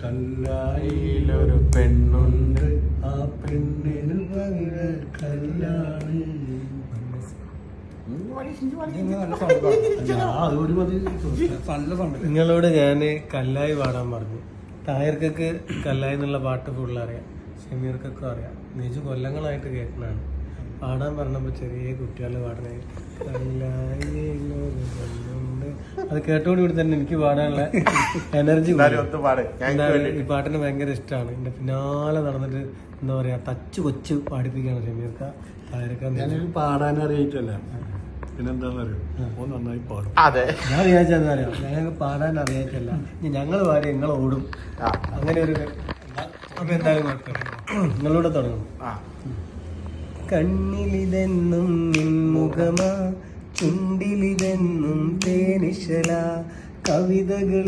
കല്ലായിലൊരു പെണ്ണുണ്ട്. ആ പെണ്ണിന് പകര കല്ലാണ്. നിങ്ങളോട് ഞാൻ കല്ലായി പാടാൻ പറഞ്ഞു. തായർക്കൊക്കെ കല്ലായി എന്നുള്ള പാട്ട് ഫുള്ള് അറിയാം. ഷമീർക്കൊക്കെ അറിയാം. നിജു കൊല്ലങ്ങളായിട്ട് കേൾക്കുന്നതാണ് പാടാൻ പറഞ്ഞപ്പോ ചെറിയ കുട്ടികൾ പാടുന്നത് പെണ്ണുണ്ട്. അത് കേട്ടോടി കൂടി തന്നെ എനിക്ക് പാടാനുള്ള എനർജി ഈ പാട്ടിന് ഭയങ്കര ഇഷ്ടമാണ് എന്റെ പിന്നാലെ നടന്നിട്ട് എന്താ പറയാ തച്ചു കൊച്ച് പാടിപ്പിക്കാണ് ഷമീർക്ക ഞാനൊരു പാടാൻ അറിയിട്ടല്ല. പിന്നെന്താന്നറിയോ? ഓ നന്നായി പാടും. അതെ. ഞാൻ വിചാരിച്ചെന്താ അറിയാം? ഞങ്ങൾക്ക് പാടാൻ അറിയാറ്റല്ല ഇനി ഞങ്ങൾ പാടി നിങ്ങൾ ഓടും. ആ. അങ്ങനെ ഒരു അപ്പൊ എന്തായാലും കുഴപ്പമില്ല. നിങ്ങളൂടെ തുടങ്ങും. ആ. കണ്ണിലിതെന്നും നിൻമുഖമാ ചുണ്ടിലിതെന്നും തേനിശല കവിതകൾ